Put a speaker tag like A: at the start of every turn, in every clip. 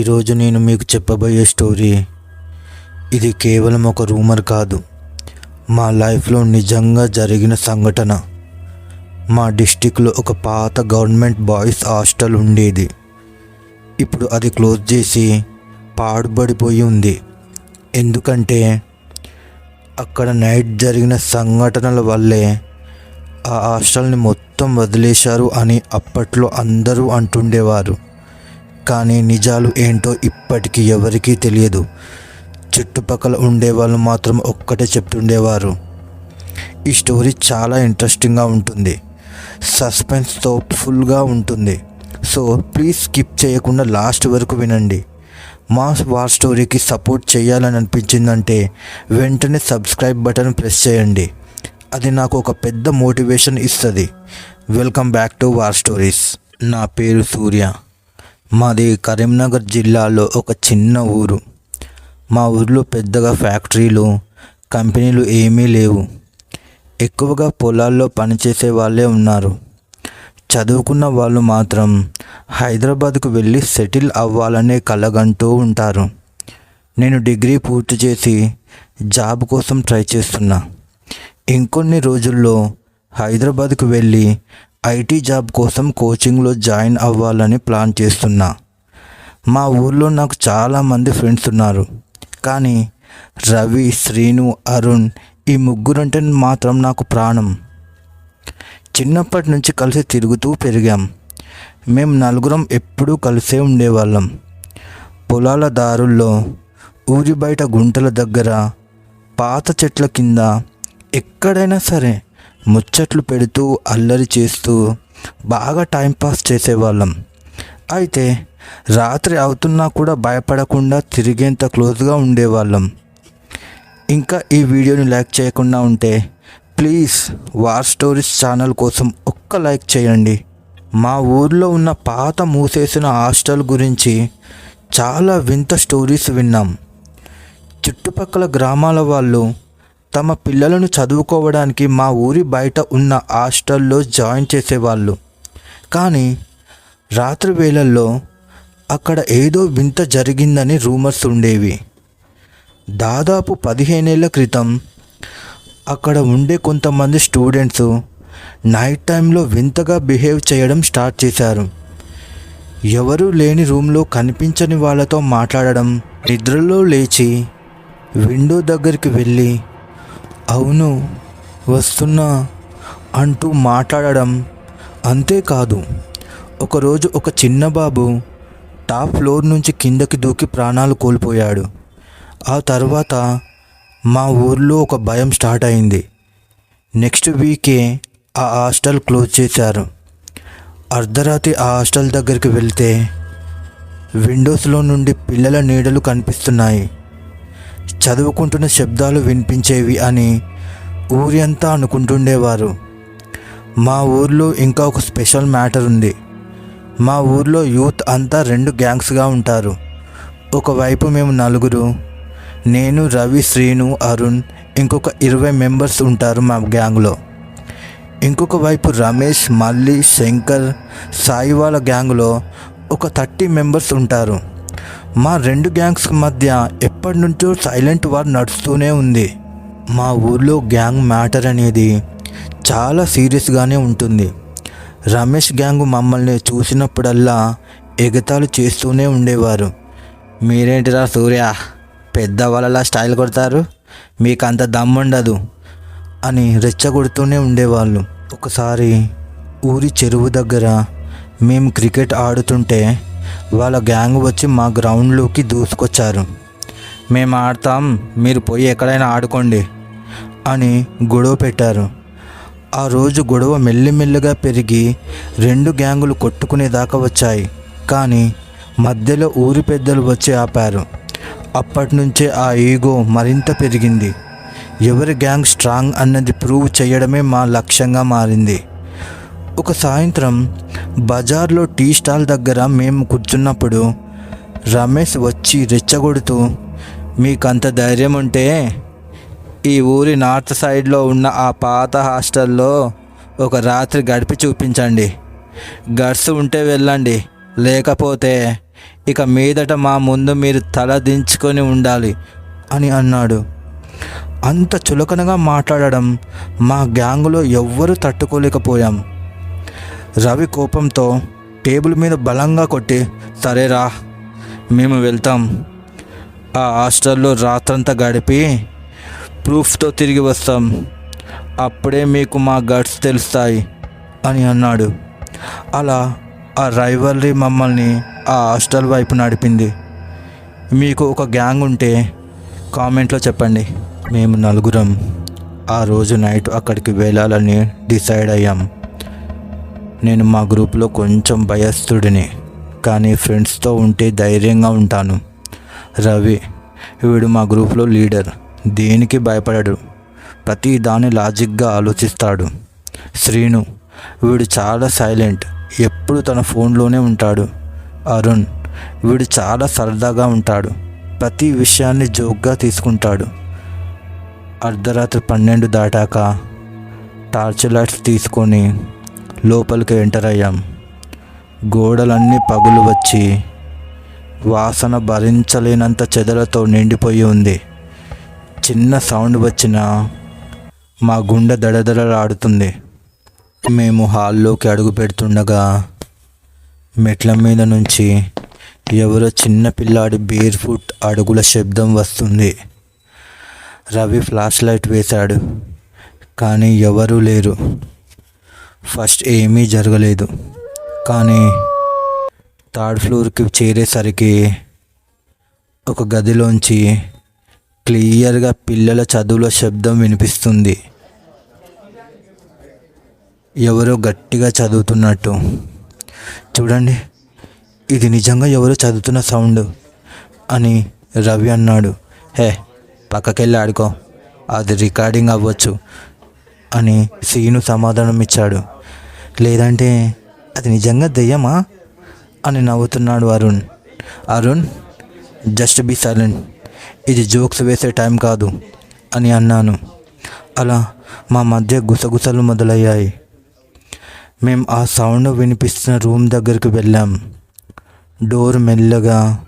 A: ఈరోజు నేను మీకు చెప్పబోయే స్టోరీ ఇది కేవలం ఒక రూమర్ కాదు. మా లైఫ్లో నిజంగా జరిగిన సంఘటన. మా డిస్టిక్లో ఒక పాత గవర్నమెంట్ బాయ్స్ హాస్టల్ ఉండేది. ఇప్పుడు అది క్లోజ్ చేసి పాడుబడిపోయి ఉంది. ఎందుకంటే అక్కడ నైట్ జరిగిన సంఘటనల వల్లే ఆ హాస్టల్ని మొత్తం వదిలేశారు అని అప్పట్లో అందరూ అంటుండేవారు. కానీ నిజాలు ఏంటో ఇప్పటికీ ఎవరికీ తెలియదు. చుట్టుపక్కల ఉండేవాళ్ళు మాత్రం ఒక్కటే చెప్తుండేవారు. ఈ స్టోరీ చాలా ఇంట్రెస్టింగ్గా ఉంటుంది. సస్పెన్స్తో ఫుల్గా ఉంటుంది. సో ప్లీజ్ స్కిప్ చేయకుండా లాస్ట్ వరకు వినండి. మా వార్ స్టోరీకి సపోర్ట్ చేయాలని అనిపించిందంటే వెంటనే సబ్స్క్రైబ్ బటన్ ప్రెస్ చేయండి. అది నాకు ఒక పెద్ద మోటివేషన్ ఇస్తుంది. Welcome back to war stories. నా పేరు సూర్య. మాది కరీంనగర్ జిల్లాలో ఒక చిన్న ఊరు. మా ఊర్లో పెద్దగా ఫ్యాక్టరీలు కంపెనీలు ఏమీ లేవు. ఎక్కువగా పొలాల్లో పనిచేసే వాళ్ళే ఉన్నారు. చదువుకున్న వాళ్ళు మాత్రం హైదరాబాద్కు వెళ్ళి సెటిల్ అవ్వాలనే కలగంటూ ఉంటారు. నేను డిగ్రీ పూర్తి చేసి జాబ్ కోసం ట్రై చేస్తున్నా. ఇంకొన్ని రోజుల్లో హైదరాబాద్కు వెళ్ళి ఐటీ జాబ్ కోసం కోచింగ్లో జాయిన్ అవ్వాలని ప్లాన్ చేస్తున్నా. మా ఊర్లో నాకు చాలామంది ఫ్రెండ్స్ ఉన్నారు. కానీ రవి శ్రీను అరుణ్ ఈ ముగ్గురంటే మాత్రం నాకు ప్రాణం. చిన్నప్పటి నుంచి కలిసి తిరుగుతూ పెరిగాం. మేము నలుగురం ఎప్పుడూ కలిసే ఉండేవాళ్ళం. పొలాల దారుల్లో ఊరి బయట గుంటల దగ్గర పాత చెట్ల కింద ఎక్కడైనా సరే ముచ్చట్లు పెడుతూ అల్లరి చేస్తూ బాగా టైంపాస్ చేసేవాళ్ళం. అయితే రాత్రి అవుతున్నా కూడా భయపడకుండా తిరిగేంత క్లోజ్గా ఉండేవాళ్ళం. ఇంకా ఈ వీడియోని లైక్ చేయకుండా ఉంటే ప్లీజ్ వార్ స్టోరీస్ ఛానల్ కోసం ఒక్క లైక్ చేయండి. మా ఊర్లో ఉన్న పాత మూసేసిన హాస్టల్ గురించి చాలా వింత స్టోరీస్ విన్నాం. చుట్టుపక్కల గ్రామాల వాళ్ళు తమ పిల్లలను చదువుకోవడానికి మా ఊరి బయట ఉన్న హాస్టల్లో జాయిన్ చేసేవాళ్ళు. కానీ రాత్రి వేళల్లో అక్కడ ఏదో వింత జరిగిందని రూమర్స్ ఉండేవి. దాదాపు పదిహేనేళ్ళ క్రితం అక్కడ ఉండే కొంతమంది స్టూడెంట్స్ నైట్ టైంలో వింతగా బిహేవ్ చేయడం స్టార్ట్ చేశారు. ఎవరూ లేని రూమ్లో కనిపించని వాళ్ళతో మాట్లాడడం నిద్రలో లేచి విండో దగ్గరికి వెళ్ళి అవును వస్తున్నా అంటూ మాట్లాడడం అంతేకాదు. ఒకరోజు ఒక చిన్న బాబు టాప్ ఫ్లోర్ నుంచి కిందకి దూకి ప్రాణాలు కోల్పోయాడు. ఆ తర్వాత మా ఊర్లో ఒక భయం స్టార్ట్ అయింది. నెక్స్ట్ వీకే ఆ హాస్టల్ క్లోజ్ చేశారు. అర్ధరాత్రి ఆ హాస్టల్ దగ్గరికి వెళ్తే విండోస్లో నుండి పిల్లల నీడలు కనిపిస్తున్నాయి. చదువుకుంటున్న శబ్దాలు వినిపించేవి అని ఊరి అంతా అనుకుంటుండేవారు. మా ఊర్లో ఇంకా ఒక స్పెషల్ మ్యాటర్ ఉంది. మా ఊర్లో యూత్ అంతా రెండు గ్యాంగ్స్గా ఉంటారు. ఒకవైపు మేము నలుగురు నేను రవి శ్రీను అరుణ్ ఇంకొక ఇరవై మెంబర్స్ ఉంటారు మా గ్యాంగ్లో. ఇంకొక వైపు రమేష్ మల్లి శంకర్ సాయి వాళ్ళ గ్యాంగ్లో ఒక థర్టీ మెంబర్స్ ఉంటారు. మా రెండు గ్యాంగ్స్ మధ్య ఎప్పటి నుంచో సైలెంట్ వార్ నడుస్తూనే ఉంది. మా ఊర్లో గ్యాంగ్ మ్యాటర్ అనేది చాలా సీరియస్గానే ఉంటుంది. రమేష్ గ్యాంగ్ మమ్మల్ని చూసినప్పుడల్లా ఎగతాలు చేస్తూనే ఉండేవారు. మీరేంటిరా సూర్య? పెద్ద వాళ్ళలా స్టైల్ కొడతారు? మీకు అంత దమ్ముండదు అని రెచ్చగొడుతూనే ఉండేవాళ్ళు. ఒకసారి ఊరి చెరువు దగ్గర మేము క్రికెట్ ఆడుతుంటే వాళ్ళ గ్యాంగ్ వచ్చి మా గ్రౌండ్లోకి దూసుకొచ్చారు. మేము ఆడతాం మీరు పోయి ఎక్కడైనా ఆడుకోండి అని గొడవ పెట్టారు. ఆ రోజు గొడవ మెల్లిమెల్లిగా పెరిగి రెండు గ్యాంగులు కొట్టుకునేదాకా వచ్చాయి. కానీ మధ్యలో ఊరి పెద్దలు వచ్చి ఆపారు. అప్పటి నుంచే ఆ ఈగో మరింత పెరిగింది. ఎవరి గ్యాంగ్ స్ట్రాంగ్ అన్నది ప్రూవ్ చేయడమే మా లక్ష్యంగా మారింది. ఒక సాయంత్రం బజార్లో టీ స్టాల్ దగ్గర మేము కూర్చున్నప్పుడు రమేష్ వచ్చి రెచ్చగొడుతూ మీకంత ధైర్యం ఉంటే ఈ ఊరి నార్త్ సైడ్లో ఉన్న ఆ పాత హాస్టల్లో ఒక రాత్రి గడిపి చూపించండి. గడ్స్ ఉంటే వెళ్ళండి. లేకపోతే ఇక మీదట మా ముందు మీరు తల దించుకొని ఉండాలి అని అన్నాడు. అంత చులకనగా మాట్లాడడం మా గ్యాంగులో ఎవ్వరూ తట్టుకోలేకపోయాం. రవి కోపంతో టేబుల్ మీద బలంగా కొట్టి సరేరా మేము వెళ్తాం. ఆ హాస్టల్లో రాత్రంతా గడిపి ప్రూఫ్తో తిరిగి వస్తాం. అప్పుడే మీకు మా గట్స్ తెలుస్తాయి అని అన్నాడు. అలా ఆ రైవల్రీ మమ్మల్ని ఆ హాస్టల్ వైపు నడిపింది. మీకు ఒక గ్యాంగ్ ఉంటే కామెంట్లో చెప్పండి. మేము నలుగురం ఆ రోజు నైట్ అక్కడికి వెళ్ళాలని డిసైడ్ అయ్యాం. నేను మా గ్రూప్లో కొంచెం భయస్థుడిని కానీ ఫ్రెండ్స్తో ఉంటే ధైర్యంగా ఉంటాను. రవి వీడు మా గ్రూప్లో లీడర్ దేనికి భయపడడు. ప్రతి దాన్ని లాజిక్గా ఆలోచిస్తాడు. శ్రీను వీడు చాలా సైలెంట్ ఎప్పుడు తన ఫోన్లోనే ఉంటాడు. అరుణ్ వీడు చాలా సరదాగా ఉంటాడు. ప్రతి విషయాన్ని జోక్గా తీసుకుంటాడు. అర్ధరాత్రి పన్నెండు దాటాక టార్చ్ లైట్స్ తీసుకొని లోపలికి ఎంటర్ అయ్యాం. గోడలన్నీ పగులు వచ్చి వాసన భరించలేనంత చెదలతో నిండిపోయి ఉంది. చిన్న సౌండ్ వచ్చినా మా గుండె దడదడలాడుతుంది. మేము హాల్లోకి అడుగు పెడుతుండగా మెట్ల మీద నుంచి ఎవరో చిన్న పిల్లాడి బేర్ ఫుట్ అడుగుల శబ్దం వస్తుంది. రవి ఫ్లాష్ లైట్ వేశాడు. కానీ ఎవరూ లేరు. ఫస్ట్ ఏమీ జరగలేదు. కానీ థర్డ్ ఫ్లోర్కి చేరేసరికి ఒక గదిలోంచి క్లియర్గా పిల్లల చదువుల శబ్దం వినిపిస్తుంది. ఎవరో గట్టిగా చదువుతున్నట్టు. చూడండి ఇది నిజంగా ఎవరో చదువుతున్న సౌండ్ అని రవి అన్నాడు. హే పక్కకెళ్ళి ఆడుకో. అది రికార్డింగ్ అవ్వచ్చు. అని సీను సమాధానం ఇచ్చాడు లేదంటే అది నిజంగా దెయ్యమా? అని నవ్వుతున్నాడు Arun. Arun just be silent ఇది జోక్స్ వేసే టైం కాదు అని అన్నాను. అలా మా మధ్య గుసగుసలు మొదలయ్యాయి. మేము ఆ సౌండ్ వినిపిస్తున్న రూమ్ దగ్గరికి వెళ్ళాం. డోర్ మెల్లగా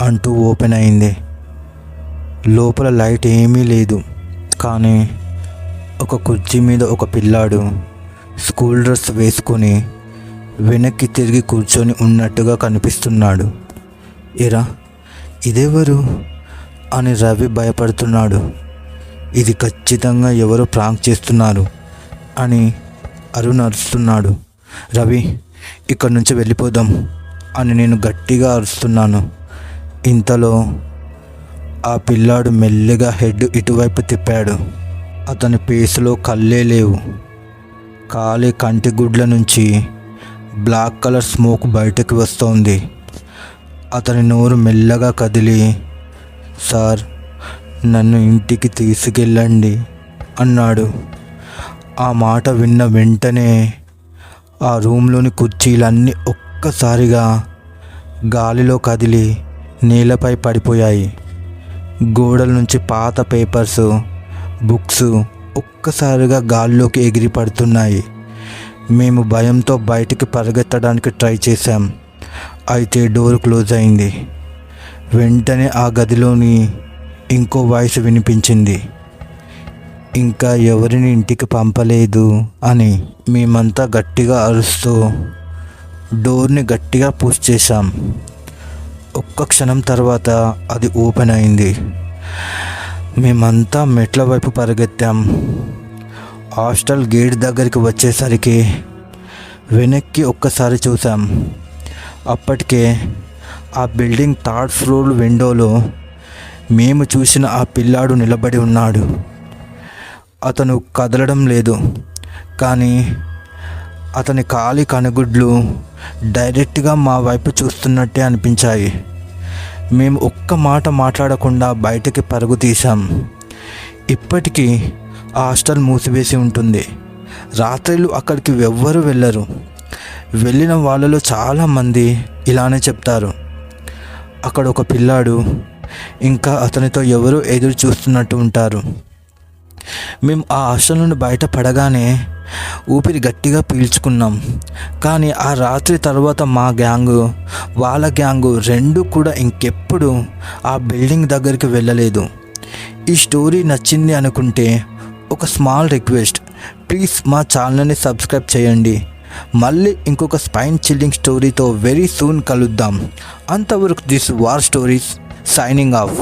A: అంటూ ఓపెన్ అయింది. లోపల లైట్ ఏమీ లేదు. కానీ ఒక కుర్చీ మీద ఒక పిల్లాడు స్కూల్ డ్రెస్ వేసుకొని వెనక్కి తిరిగి కూర్చొని ఉన్నట్టుగా కనిపిస్తున్నాడు. ఇరా ఇదెవరు? అని రవి భయపడుతున్నాడు. ఇది ఖచ్చితంగా ఎవరో ప్రాంక్ చేస్తున్నారు అని అరుణ్ అరుస్తున్నాడు. రవి ఇక్కడి నుంచి వెళ్ళిపోదాం అని నేను గట్టిగా అరుస్తున్నాను. ఇంతలో ఆ పిల్లాడు మెల్లిగా హెడ్ ఇటువైపు తిప్పాడు. అతని పేసులో కళ్ళే లేవు. కాలి కంటి గుడ్ల నుంచి బ్లాక్ కలర్ స్మోక్ బయటకు వస్తోంది. అతని నోరు మెల్లగా కదిలి సార్ నన్ను ఇంటికి తీసుకెళ్ళండి అన్నాడు. ఆ మాట విన్న వెంటనే ఆ రూమ్లోని కుర్చీలన్నీ ఒక్కసారిగా గాలిలో కదిలి నేలపై పడిపోయాయి. గోడల నుంచి పాత పేపర్స్ బుక్స్ ఒక్కసారిగా గాల్లోకి ఎగిరి పడుతున్నాయి మేము భయంతో బయటికి పరిగెత్తడానికి ట్రై చేశాం. అయితే డోర్ క్లోజ్ అయింది. వెంటనే ఆ గదిలోని ఇంకో వాయిస్ వినిపించింది. ఇంకా ఎవరిని ఇంటికి పంపలేదు అని మేమంతా గట్టిగా అరుస్తూ డోర్ని గట్టిగా పుష్ చేశాం. ఒక్క క్షణం తర్వాత అది ఓపెన్ అయింది. మేమంతా మెట్ల వైపు పరిగెత్తాం. హాస్టల్ గేట్ దగ్గరికి వచ్చేసరికి వెనక్కి ఒక్కసారి చూసాం అప్పటికే ఆ బిల్డింగ్ థర్డ్ ఫ్లోర్ విండోలో మేము చూసిన ఆ పిల్లాడు నిలబడి ఉన్నాడు. అతను కదలడం లేదు కానీ అతని కాలి కనుగుడ్లు డైరెక్ట్గా మా వైపు చూస్తున్నట్టే అనిపించాయి. మేము ఒక్క మాట మాట్లాడకుండా బయటికి పరుగు తీసాం ఇప్పటికీ ఆ హాస్టల్ మూసివేసి ఉంటుంది. రాత్రిలు అక్కడికి ఎవ్వరూ వెళ్ళరు. వెళ్ళిన వాళ్ళలో చాలామంది ఇలానే చెప్తారు. అక్కడ ఒక పిల్లాడు ఇంకా అతనితో ఎవరో ఎదురు చూస్తున్నట్టు ఉంటారు. మేము ఆ హాస్టల్ నుండి బయట పడగానే ఊపిరి గట్టిగా పీల్చుకున్నాం. కానీ ఆ రాత్రి తర్వాత మా గ్యాంగు వాళ్ళ గ్యాంగు రెండు కూడా ఇంకెప్పుడు ఆ బిల్డింగ్ దగ్గరికి వెళ్ళలేదు. ఈ స్టోరీ నచ్చింది అనుకుంటే ఒక స్మాల్ రిక్వెస్ట్ ప్లీజ్ మా ఛానల్ని సబ్స్క్రైబ్ చేయండి. మళ్ళీ ఇంకొక స్పైన్ చిల్లింగ్ స్టోరీతో వెరీ సూన్ కలుద్దాం. అంతవరకు this war stories signing off.